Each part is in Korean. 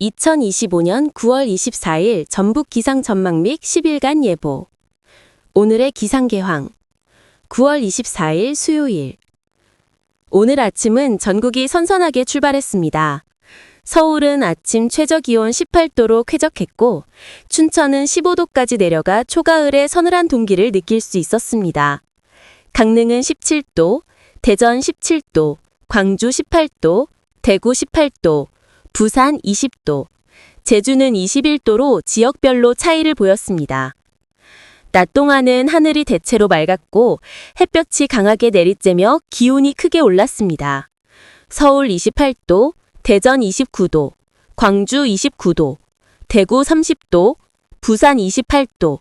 2025년 9월 24일 전북 기상 전망 및 10일간 예보. 오늘의 기상 개황. 9월 24일 수요일. 오늘 아침은 전국이 선선하게 출발했습니다. 서울은 아침 최저 기온 18도로 쾌적했고, 춘천은 15도까지 내려가 초가을의 서늘한 동기를 느낄 수 있었습니다. 강릉은 17도, 대전 17도, 광주 18도, 대구 18도, 부산 20도, 제주는 21도로 지역별로 차이를 보였습니다. 낮 동안은 하늘이 대체로 맑았고 햇볕이 강하게 내리쬐며 기온이 크게 올랐습니다. 서울 28도, 대전 29도, 광주 29도, 대구 30도, 부산 28도,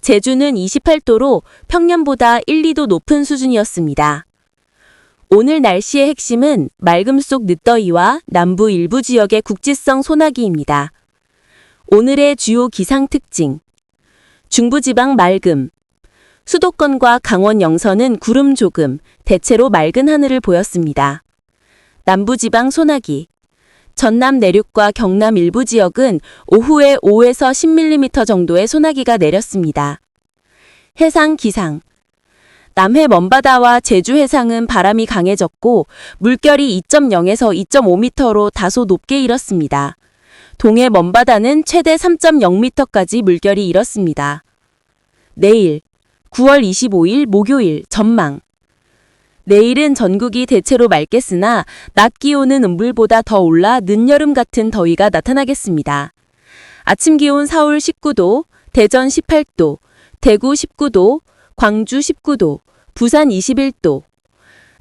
제주는 28도로 평년보다 1, 2도 높은 수준이었습니다. 오늘 날씨의 핵심은 맑음 속 늦더위와 남부 일부 지역의 국지성 소나기입니다. 오늘의 주요 기상 특징. 중부지방 맑음. 수도권과 강원 영서는 구름 조금, 대체로 맑은 하늘을 보였습니다. 남부지방 소나기. 전남 내륙과 경남 일부 지역은 오후에 5에서 10mm 정도의 소나기가 내렸습니다. 해상 기상. 남해 먼바다와 제주 해상은 바람이 강해졌고 물결이 2.0에서 2.5m로 다소 높게 일었습니다. 동해 먼바다는 최대 3.0m까지 물결이 일었습니다. 내일 9월 25일 목요일 전망 내일은 전국이 대체로 맑겠으나 낮 기온은 음불보다 더 올라 늦여름 같은 더위가 나타나겠습니다. 아침 기온 서울 19도, 대전 18도, 대구 19도, 광주 19도, 부산 21도.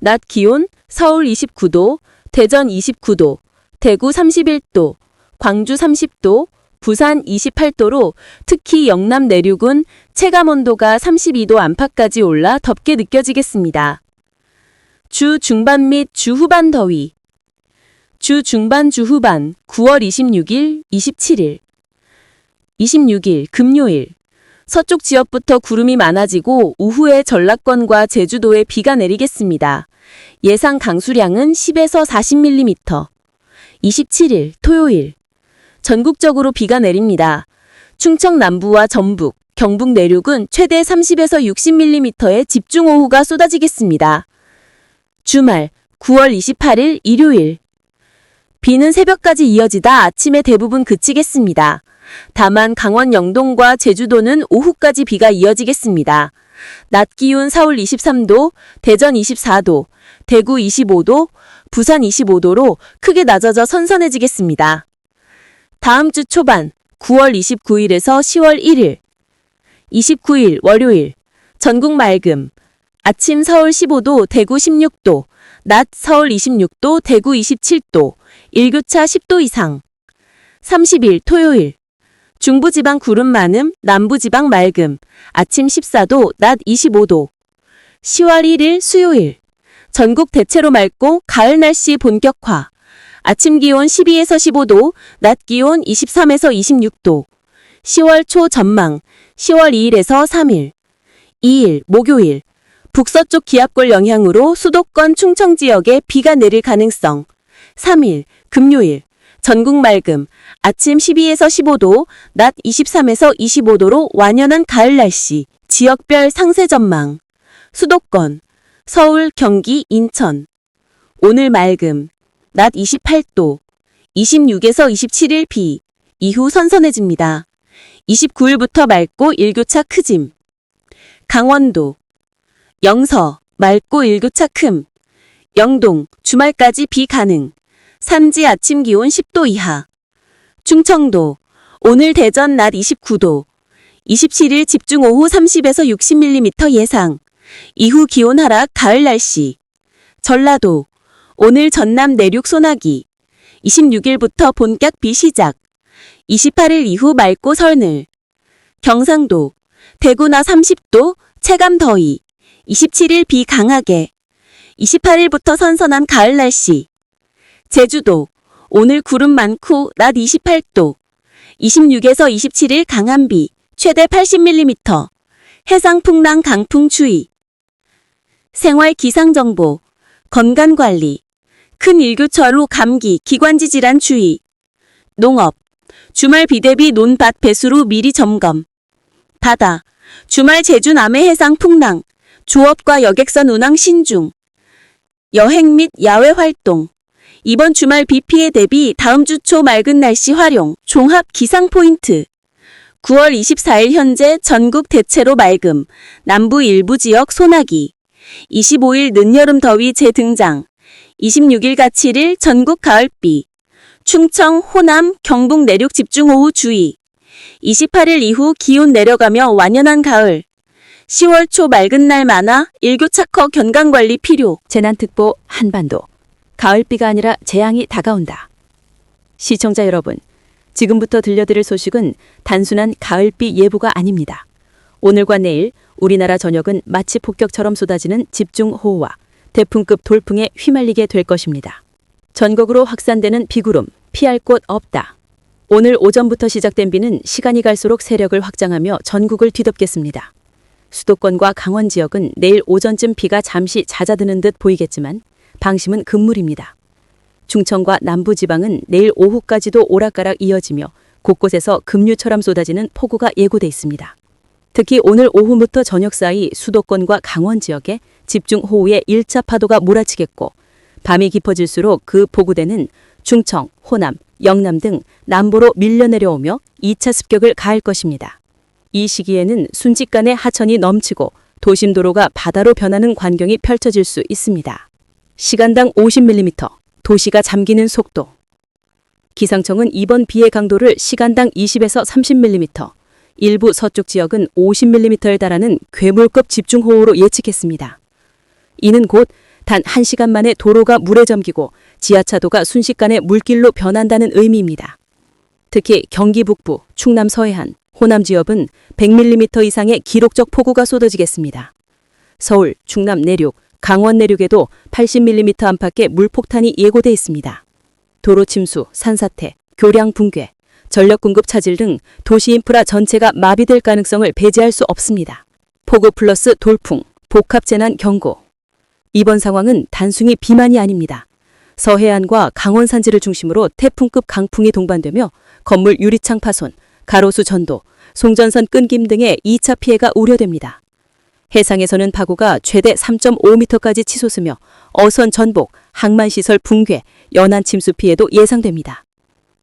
낮 기온 서울 29도, 대전 29도, 대구 31도, 광주 30도, 부산 28도로 특히 영남 내륙은 체감 온도가 32도 안팎까지 올라 덥게 느껴지겠습니다. 주 중반 및 주 후반 더위. 주 중반 주 후반 9월 26일, 27일. 26일 금요일. 서쪽 지역부터 구름이 많아지고 오후에 전라권과 제주도에 비가 내리겠습니다. 예상 강수량은 10에서 40mm. 27일 토요일. 전국적으로 비가 내립니다. 충청 남부와 전북, 경북 내륙은 최대 30에서 60mm의 집중호우가 쏟아지겠습니다. 주말 9월 28일 일요일. 비는 새벽까지 이어지다 아침에 대부분 그치겠습니다. 다만 강원 영동과 제주도는 오후까지 비가 이어지겠습니다. 낮 기온 서울 23도, 대전 24도, 대구 25도, 부산 25도로 크게 낮아져 선선해지겠습니다. 다음 주 초반 9월 29일에서 10월 1일 29일 월요일 전국 맑음 아침 서울 15도 대구 16도 낮 서울 26도 대구 27도 일교차 10도 이상 30일 토요일 중부지방 구름 많음 남부지방 맑음 아침 14도 낮 25도 10월 1일 수요일 전국 대체로 맑고 가을 날씨 본격화 아침 기온 12에서 15도, 낮 기온 23에서 26도. 10월 초 전망, 10월 2일에서 3일. 2일, 목요일. 북서쪽 기압골 영향으로 수도권 충청 지역에 비가 내릴 가능성. 3일, 금요일. 전국 맑음, 아침 12에서 15도, 낮 23에서 25도로 완연한 가을 날씨. 지역별 상세 전망. 수도권, 서울, 경기, 인천. 오늘 맑음, 낮 28도, 26에서 27일 비, 이후 선선해집니다. 29일부터 맑고 일교차 크짐. 강원도, 영서, 맑고 일교차 큼. 영동, 주말까지 비 가능. 산지 아침 기온 10도 이하. 충청도, 오늘 대전 낮 29도. 27일 집중 오후 30에서 60mm 예상. 이후 기온 하락 가을 날씨. 전라도, 오늘 전남 내륙 소나기. 26일부터 본격 비 시작. 28일 이후 맑고 설늘. 경상도. 대구나 30도, 체감 더위. 27일 비 강하게. 28일부터 선선한 가을 날씨. 제주도. 오늘 구름 많고 낮 28도. 26에서 27일 강한 비. 최대 80mm. 해상 풍랑 강풍 추위. 생활 기상 정보. 건강 관리. 큰 일교차로 감기, 기관지 질환 주의. 농업. 주말 비대비 논밭 배수로 미리 점검. 바다. 주말 제주 남해 해상 풍랑. 조업과 여객선 운항 신중. 여행 및 야외 활동. 이번 주말 비 피해 대비 다음 주 초 맑은 날씨 활용. 종합 기상 포인트. 9월 24일 현재 전국 대체로 맑음. 남부 일부 지역 소나기. 25일 늦여름 더위 재등장. 26일 가칠일 전국 가을비. 충청, 호남, 경북 내륙 집중호우 주의. 28일 이후 기온 내려가며 완연한 가을. 10월 초 맑은 날 많아 일교차커 견강관리 필요. 재난특보 한반도. 가을비가 아니라 재앙이 다가온다. 시청자 여러분, 지금부터 들려드릴 소식은 단순한 가을비 예보가 아닙니다. 오늘과 내일 우리나라 전역은 마치 폭격처럼 쏟아지는 집중호우와 태풍급 돌풍에 휘말리게 될 것입니다. 전국으로 확산되는 비구름, 피할 곳 없다. 오늘 오전부터 시작된 비는 시간이 갈수록 세력을 확장하며 전국을 뒤덮겠습니다. 수도권과 강원 지역은 내일 오전쯤 비가 잠시 잦아드는 듯 보이겠지만 방심은 금물입니다. 중청과 남부지방은 내일 오후까지도 오락가락 이어지며 곳곳에서 급류처럼 쏟아지는 폭우가 예고돼 있습니다. 특히 오늘 오후부터 저녁 사이 수도권과 강원 지역에 집중호우의 1차 파도가 몰아치겠고 밤이 깊어질수록 그 보구대는 중청, 호남, 영남 등 남부로 밀려 내려오며 2차 습격을 가할 것입니다. 이 시기에는 순직간에 하천이 넘치고 도심 도로가 바다로 변하는 광경이 펼쳐질 수 있습니다. 시간당 50mm, 도시가 잠기는 속도. 기상청은 이번 비의 강도를 시간당 20에서 30mm, 일부 서쪽 지역은 50mm에 달하는 괴물급 집중호우로 예측했습니다. 이는 곧 단 1시간 만에 도로가 물에 잠기고 지하차도가 순식간에 물길로 변한다는 의미입니다. 특히 경기 북부, 충남 서해안, 호남 지역은 100mm 이상의 기록적 폭우가 쏟아지겠습니다. 서울, 충남 내륙, 강원 내륙에도 80mm 안팎의 물폭탄이 예고돼 있습니다. 도로 침수, 산사태, 교량 붕괴, 전력 공급 차질 등 도시 인프라 전체가 마비될 가능성을 배제할 수 없습니다. 폭우 플러스 돌풍, 복합 재난 경고. 이번 상황은 단순히 비만이 아닙니다. 서해안과 강원 산지를 중심으로 태풍급 강풍이 동반되며 건물 유리창 파손, 가로수 전도, 송전선 끊김 등의 2차 피해가 우려됩니다. 해상에서는 파고가 최대 3.5m까지 치솟으며 어선 전복, 항만시설 붕괴, 연안 침수 피해도 예상됩니다.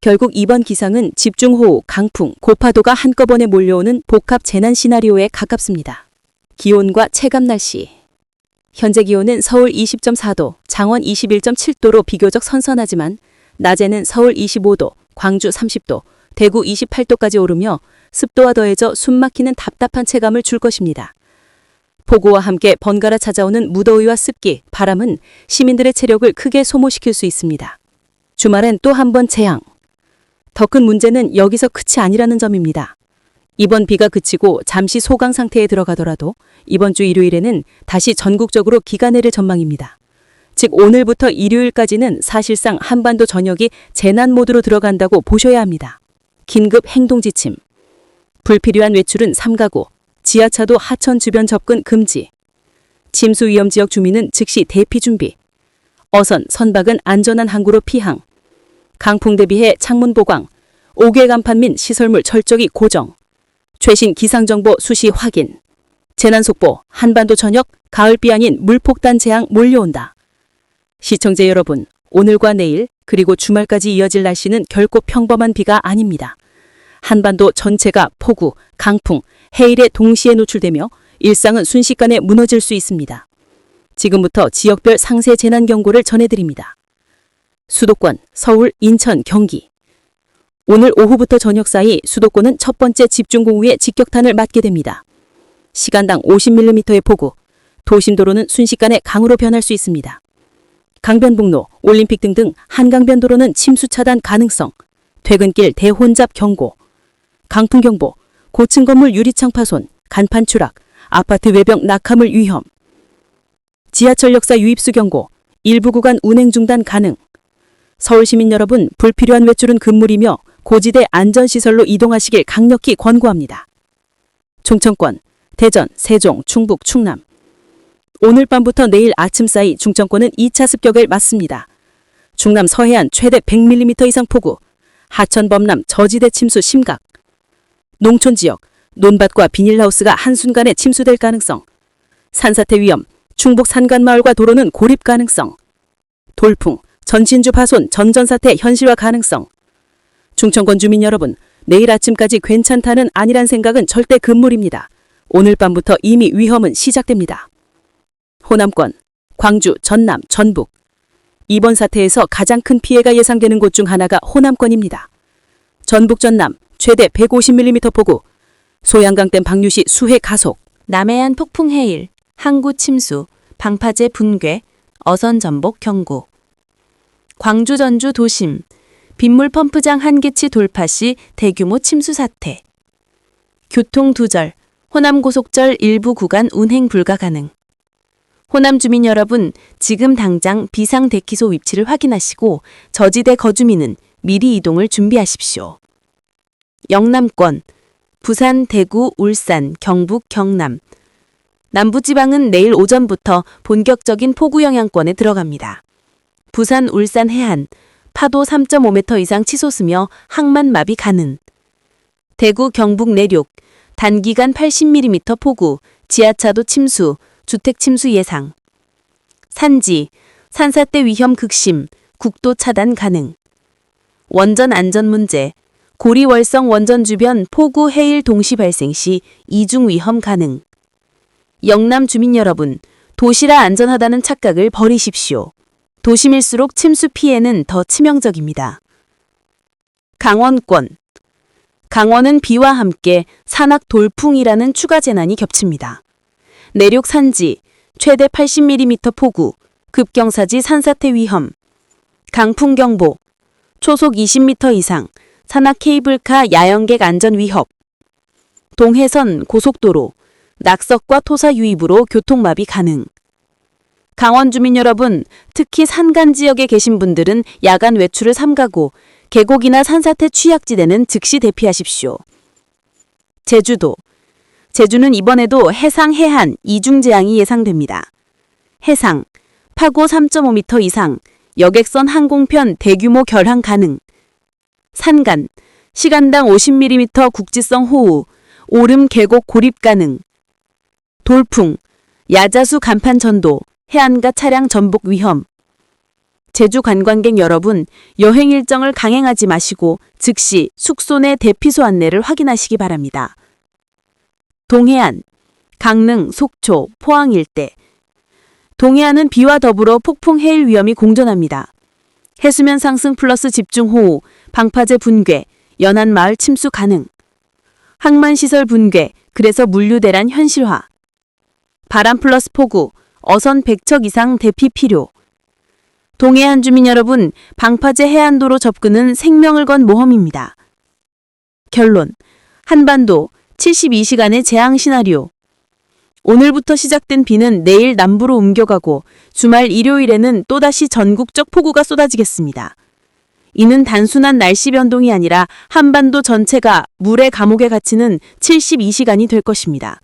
결국 이번 기상은 집중호우, 강풍, 고파도가 한꺼번에 몰려오는 복합 재난 시나리오에 가깝습니다. 기온과 체감 날씨. 현재 기온은 서울 20.4도, 장원 21.7도로 비교적 선선하지만 낮에는 서울 25도, 광주 30도, 대구 28도까지 오르며 습도와 더해져 숨막히는 답답한 체감을 줄 것입니다. 폭우와 함께 번갈아 찾아오는 무더위와 습기, 바람은 시민들의 체력을 크게 소모시킬 수 있습니다. 주말엔 또 한 번 재앙. 더 큰 문제는 여기서 끝이 아니라는 점입니다. 이번 비가 그치고 잠시 소강 상태에 들어가더라도 이번 주 일요일에는 다시 전국적으로 기가 내릴 전망입니다. 즉 오늘부터 일요일까지는 사실상 한반도 전역이 재난 모드로 들어간다고 보셔야 합니다. 긴급 행동 지침. 불필요한 외출은 삼가고 지하차도 하천 주변 접근 금지. 침수 위험 지역 주민은 즉시 대피 준비. 어선, 선박은 안전한 항구로 피항. 강풍 대비해 창문 보강. 옥외 간판 및 시설물 철저히 고정. 최신 기상정보 수시 확인. 재난 속보 한반도 전역 가을비 아닌 물폭탄 재앙 몰려온다. 시청자 여러분, 오늘과 내일 그리고 주말까지 이어질 날씨는 결코 평범한 비가 아닙니다. 한반도 전체가 폭우, 강풍, 해일에 동시에 노출되며 일상은 순식간에 무너질 수 있습니다. 지금부터 지역별 상세 재난 경고를 전해드립니다. 수도권, 서울, 인천, 경기. 오늘 오후부터 저녁 사이 수도권은 첫 번째 집중호우의 직격탄을 맞게 됩니다. 시간당 50mm의 폭우, 도심도로는 순식간에 강으로 변할 수 있습니다. 강변북로, 올림픽 등등 한강변도로는 침수 차단 가능성, 퇴근길 대혼잡 경고, 강풍경보, 고층 건물 유리창 파손, 간판 추락, 아파트 외벽 낙하물 위험, 지하철 역사 유입수 경고, 일부 구간 운행 중단 가능. 서울 시민 여러분, 불필요한 외출은 금물이며 고지대 안전시설로 이동하시길 강력히 권고합니다. 충청권, 대전, 세종, 충북, 충남. 오늘 밤부터 내일 아침 사이 충청권은 2차 습격을 맞습니다. 충남 서해안 최대 100mm 이상 폭우, 하천 범람 저지대 침수 심각. 농촌 지역 논밭과 비닐하우스가 한순간에 침수될 가능성. 산사태 위험 충북 산간마을과 도로는 고립 가능성. 돌풍 전신주 파손 전전사태 현실화 가능성. 충청권 주민 여러분, 내일 아침까지 괜찮다는 아니란 생각은 절대 금물입니다. 오늘 밤부터 이미 위험은 시작됩니다. 호남권, 광주, 전남, 전북. 이번 사태에서 가장 큰 피해가 예상되는 곳 중 하나가 호남권입니다. 전북 전남 최대 150mm 폭우, 소양강댐 방류시 수해 가속, 남해안 폭풍 해일, 항구 침수, 방파제 분괴, 어선 전복 경고. 광주 전주 도심, 빗물 펌프장 한계치 돌파 시 대규모 침수 사태. 교통 두절, 호남 고속철 일부 구간 운행 불가 가능. 호남 주민 여러분, 지금 당장 비상 대피소 위치를 확인하시고 저지대 거주민은 미리 이동을 준비하십시오. 영남권, 부산, 대구, 울산, 경북, 경남. 남부지방은 내일 오전부터 본격적인 폭우 영향권에 들어갑니다. 부산, 울산 해안, 파도 3.5m 이상 치솟으며 항만 마비 가능. 대구, 경북 내륙, 단기간 80mm 폭우, 지하차도 침수, 주택 침수 예상. 산지, 산사태 위험 극심, 국도 차단 가능. 원전 안전 문제, 고리월성 원전 주변 폭우 해일 동시 발생 시 이중 위험 가능. 영남 주민 여러분, 도시라 안전하다는 착각을 버리십시오. 도심일수록 침수 피해는 더 치명적입니다. 강원권. 강원은 비와 함께 산악 돌풍이라는 추가 재난이 겹칩니다. 내륙 산지, 최대 80mm 폭우, 급경사지 산사태 위험, 강풍 경보, 초속 20m 이상, 산악 케이블카 야영객 안전 위협, 동해선 고속도로, 낙석과 토사 유입으로 교통마비 가능. 강원 주민 여러분, 특히 산간 지역에 계신 분들은 야간 외출을 삼가고 계곡이나 산사태 취약지대는 즉시 대피하십시오. 제주도. 제주는 이번에도 해상 해안 이중 재앙이 예상됩니다. 해상, 파고 3.5m 이상, 여객선 항공편 대규모 결항 가능. 산간, 시간당 50mm 국지성 호우, 오름 계곡 고립 가능. 돌풍, 야자수 간판 전도, 해안가 차량 전복 위험. 제주 관광객 여러분, 여행 일정을 강행하지 마시고 즉시 숙소 내 대피소 안내를 확인하시기 바랍니다. 동해안, 강릉, 속초, 포항 일대. 동해안은 비와 더불어 폭풍 해일 위험이 공존합니다. 해수면 상승 플러스 집중호우, 방파제 분괴, 연안 마을 침수 가능. 항만시설 분괴, 그래서 물류대란 현실화. 바람 플러스 폭우, 어선 100척 이상 대피 필요. 동해안 주민 여러분, 방파제 해안도로 접근은 생명을 건 모험입니다. 결론. 한반도 72시간의 재앙 시나리오. 오늘부터 시작된 비는 내일 남부로 옮겨가고 주말 일요일에는 또다시 전국적 폭우가 쏟아지겠습니다. 이는 단순한 날씨 변동이 아니라 한반도 전체가 물의 감옥에 갇히는 72시간이 될 것입니다.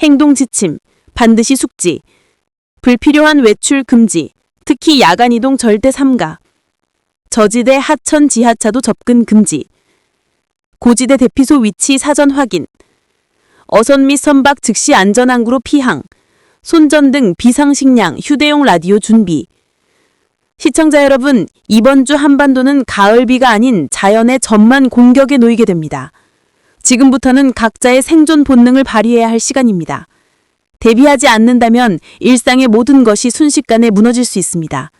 행동 지침, 반드시 숙지, 불필요한 외출 금지, 특히 야간 이동 절대 삼가, 저지대 하천 지하차도 접근 금지, 고지대 대피소 위치 사전 확인, 어선 및 선박 즉시 안전항구로 피항, 손전 등 비상식량, 휴대용 라디오 준비. 시청자 여러분, 이번 주 한반도는 가을비가 아닌 자연의 전만 공격에 놓이게 됩니다. 지금부터는 각자의 생존 본능을 발휘해야 할 시간입니다. 대비하지 않는다면 일상의 모든 것이 순식간에 무너질 수 있습니다.